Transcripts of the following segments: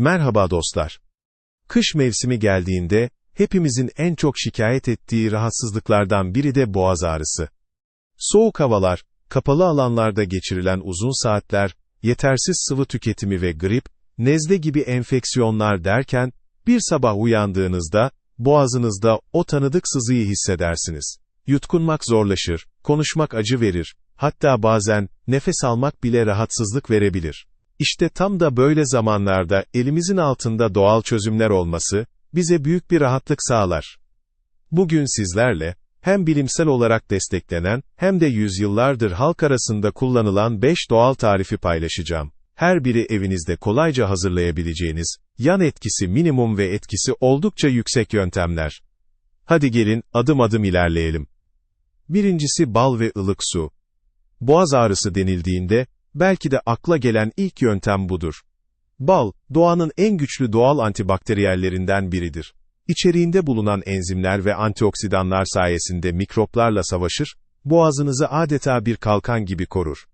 Merhaba dostlar. Kış mevsimi geldiğinde, hepimizin en çok şikayet ettiği rahatsızlıklardan biri de boğaz ağrısı. Soğuk havalar, kapalı alanlarda geçirilen uzun saatler, yetersiz sıvı tüketimi ve grip, nezle gibi enfeksiyonlar derken, bir sabah uyandığınızda, boğazınızda o tanıdık sızıyı hissedersiniz. Yutkunmak zorlaşır, konuşmak acı verir, hatta bazen, nefes almak bile rahatsızlık verebilir. İşte tam da böyle zamanlarda elimizin altında doğal çözümler olması, bize büyük bir rahatlık sağlar. Bugün sizlerle, hem bilimsel olarak desteklenen, hem de yüzyıllardır halk arasında kullanılan 5 doğal tarifi paylaşacağım. Her biri evinizde kolayca hazırlayabileceğiniz, yan etkisi minimum ve etkisi oldukça yüksek yöntemler. Hadi gelin, adım adım ilerleyelim. Birincisi bal ve ılık su. Boğaz ağrısı denildiğinde, belki de akla gelen ilk yöntem budur. Bal, doğanın en güçlü doğal antibakteriyellerinden biridir. İçeriğinde bulunan enzimler ve antioksidanlar sayesinde mikroplarla savaşır, boğazınızı adeta bir kalkan gibi korur.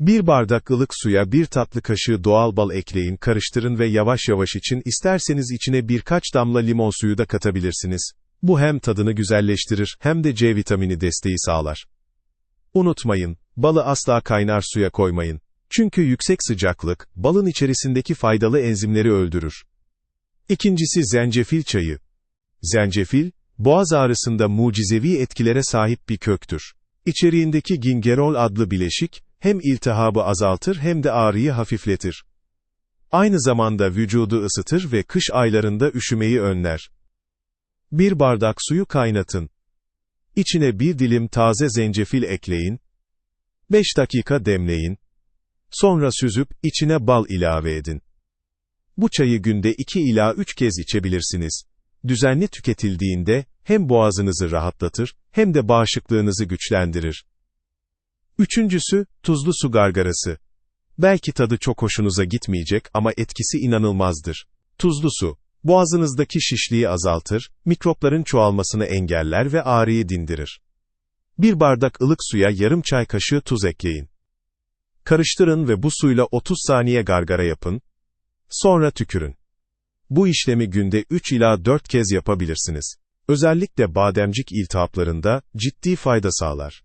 Bir bardak ılık suya bir tatlı kaşığı doğal bal ekleyin, karıştırın ve yavaş yavaş için isterseniz içine birkaç damla limon suyu da katabilirsiniz. Bu hem tadını güzelleştirir hem de C vitamini desteği sağlar. Unutmayın, balı asla kaynar suya koymayın. Çünkü yüksek sıcaklık, balın içerisindeki faydalı enzimleri öldürür. İkincisi zencefil çayı. Zencefil, boğaz ağrısında mucizevi etkilere sahip bir köktür. İçeriğindeki gingerol adlı bileşik, hem iltihabı azaltır hem de ağrıyı hafifletir. Aynı zamanda vücudu ısıtır ve kış aylarında üşümeyi önler. Bir bardak suyu kaynatın. İçine bir dilim taze zencefil ekleyin. 5 dakika demleyin. Sonra süzüp, içine bal ilave edin. Bu çayı günde 2 ila 3 kez içebilirsiniz. Düzenli tüketildiğinde, hem boğazınızı rahatlatır, hem de bağışıklığınızı güçlendirir. Üçüncüsü, tuzlu su gargarası. Belki tadı çok hoşunuza gitmeyecek ama etkisi inanılmazdır. Tuzlu su, boğazınızdaki şişliği azaltır, mikropların çoğalmasını engeller ve ağrıyı dindirir. Bir bardak ılık suya yarım çay kaşığı tuz ekleyin. Karıştırın ve bu suyla 30 saniye gargara yapın. Sonra tükürün. Bu işlemi günde 3 ila 4 kez yapabilirsiniz. Özellikle bademcik iltihaplarında ciddi fayda sağlar.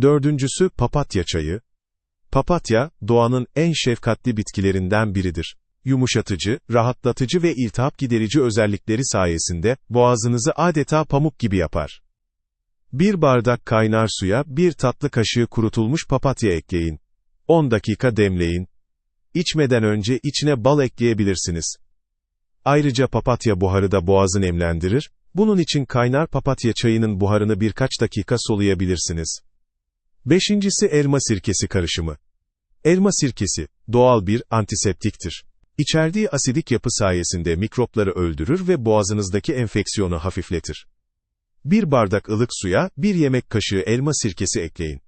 Dördüncüsü papatya çayı. Papatya, doğanın en şefkatli bitkilerinden biridir. Yumuşatıcı, rahatlatıcı ve iltihap giderici özellikleri sayesinde boğazınızı adeta pamuk gibi yapar. Bir bardak kaynar suya bir tatlı kaşığı kurutulmuş papatya ekleyin. 10 dakika demleyin. İçmeden önce içine bal ekleyebilirsiniz. Ayrıca papatya buharı da boğazı nemlendirir, bunun için kaynar papatya çayının buharını birkaç dakika soluyabilirsiniz. Beşincisi elma sirkesi karışımı. Elma sirkesi, doğal bir antiseptiktir. İçerdiği asidik yapı sayesinde mikropları öldürür ve boğazınızdaki enfeksiyonu hafifletir. Bir bardak ılık suya, bir yemek kaşığı elma sirkesi ekleyin.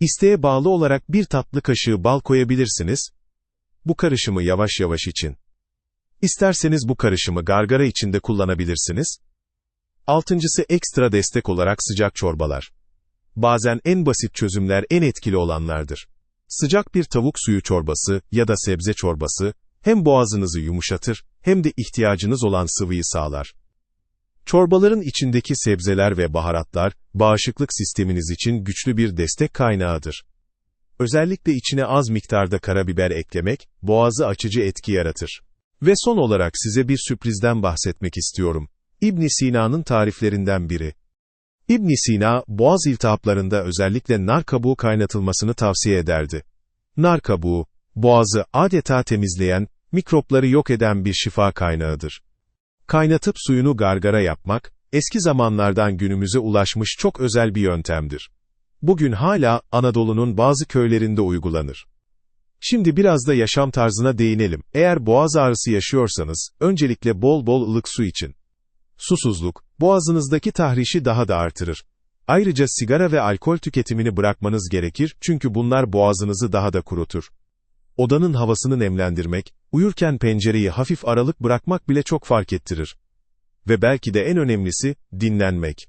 İsteğe bağlı olarak bir tatlı kaşığı bal koyabilirsiniz. Bu karışımı yavaş yavaş için. İsterseniz bu karışımı gargara içinde kullanabilirsiniz. Altıncısı ekstra destek olarak sıcak çorbalar. Bazen en basit çözümler en etkili olanlardır. Sıcak bir tavuk suyu çorbası ya da sebze çorbası, hem boğazınızı yumuşatır, hem de ihtiyacınız olan sıvıyı sağlar. Çorbaların içindeki sebzeler ve baharatlar, bağışıklık sisteminiz için güçlü bir destek kaynağıdır. Özellikle içine az miktarda karabiber eklemek, boğazı açıcı etki yaratır. Ve son olarak size bir sürprizden bahsetmek istiyorum. İbn Sina'nın tariflerinden biri. İbn Sina, boğaz iltihaplarında özellikle nar kabuğu kaynatılmasını tavsiye ederdi. Nar kabuğu, boğazı adeta temizleyen, mikropları yok eden bir şifa kaynağıdır. Kaynatıp suyunu gargara yapmak, eski zamanlardan günümüze ulaşmış çok özel bir yöntemdir. Bugün hala Anadolu'nun bazı köylerinde uygulanır. Şimdi biraz da yaşam tarzına değinelim. Eğer boğaz ağrısı yaşıyorsanız, öncelikle bol bol ılık su için. Susuzluk, boğazınızdaki tahrişi daha da artırır. Ayrıca sigara ve alkol tüketimini bırakmanız gerekir çünkü bunlar boğazınızı daha da kurutur. Odanın havasını nemlendirmek, uyurken pencereyi hafif aralık bırakmak bile çok fark ettirir. Ve belki de en önemlisi, dinlenmek.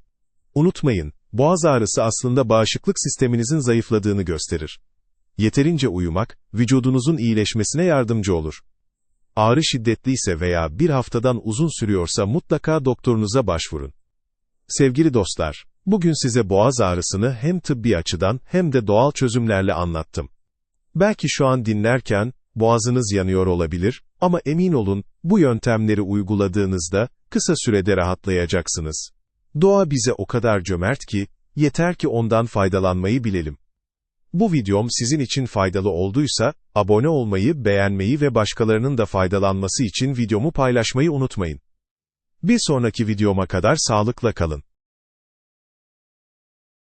Unutmayın, boğaz ağrısı aslında bağışıklık sisteminizin zayıfladığını gösterir. Yeterince uyumak, vücudunuzun iyileşmesine yardımcı olur. Ağrı şiddetliyse veya bir haftadan uzun sürüyorsa mutlaka doktorunuza başvurun. Sevgili dostlar, bugün size boğaz ağrısını hem tıbbi açıdan hem de doğal çözümlerle anlattım. Belki şu an dinlerken, boğazınız yanıyor olabilir ama emin olun, bu yöntemleri uyguladığınızda, kısa sürede rahatlayacaksınız. Doğa bize o kadar cömert ki, yeter ki ondan faydalanmayı bilelim. Bu videom sizin için faydalı olduysa, abone olmayı, beğenmeyi ve başkalarının da faydalanması için videomu paylaşmayı unutmayın. Bir sonraki videoma kadar sağlıkla kalın.